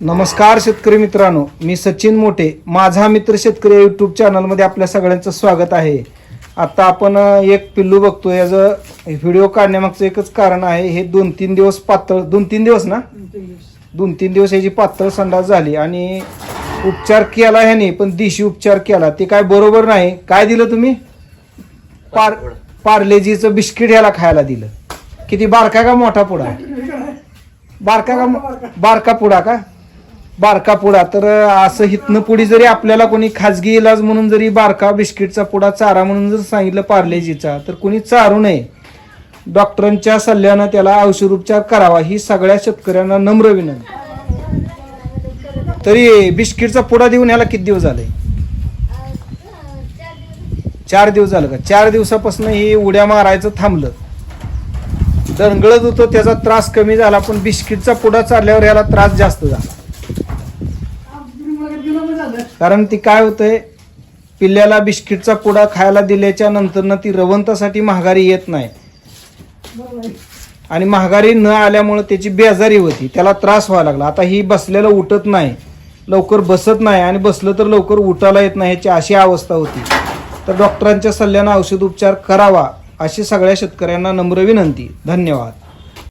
नमस्कार शेतकरी मित्रांनो मी सचिन मोठे माझा मित्र शेतकरी या यूट्यूब चॅनलमध्ये आपल्या सगळ्यांचं स्वागत आहे. आता आपण एक पिल्लू बघतो याचं व्हिडिओ काढण्यामागचं एकच कारण आहे हे दोन तीन दिवस पातळ दोन तीन दिवस ना? दोन तीन दिवस याची पातळ संडास झाली आणि उपचार केला ह्याने पण दिशी उपचार केला. ते काय बरोबर नाही. काय दिलं तुम्ही? पार पार्लेजीचं बिस्किट ह्याला खायला दिलं. किती बारका का मोठा पुडा? बारका का मो- बारका पुडा का? बारका पुडा. तर असं हितनं पुढे जरी आपल्याला कोणी खाजगी इलाज म्हणून जरी बारका बिस्किटचा पुडा चारा म्हणून जर सांगितलं पार्लेजीचा तर कोणी चारू नये. डॉक्टरांच्या सल्ल्यानं त्याला औषधोपचार करावा ही सगळ्या शेतकऱ्यांना नम्र विनंती. तरी बिस्किटचा पुडा देऊन याला किती दिवस झाले? चार दिवस झालं का? चार दिवसापासून ही उड्या मारायचं थांबलं. दणगळत होतं त्याचा त्रास कमी झाला पण बिस्किटचा पुडा चालल्यावर याला त्रास जास्त झाला. कारण ती काय होतंय पिल्ल्याला बिस्किटचा पुडा खायला दिल्याच्या नंतर ती रवंतासाठी महागारी येत नाही. आणि महागारी न आल्यामुळे त्याची बेजारी होती त्याला त्रास व्हायला लागला. आता ही बसलेलं उठत नाही लवकर बसत नाही आणि बसलं तर लवकर उठायला येत नाही ह्याची अशी अवस्था होती. तर डॉक्टरांच्या सल्ल्यानं औषध उपचार करावा अशी सगळ्या शेतकऱ्यांना नम्र विनंती. धन्यवाद.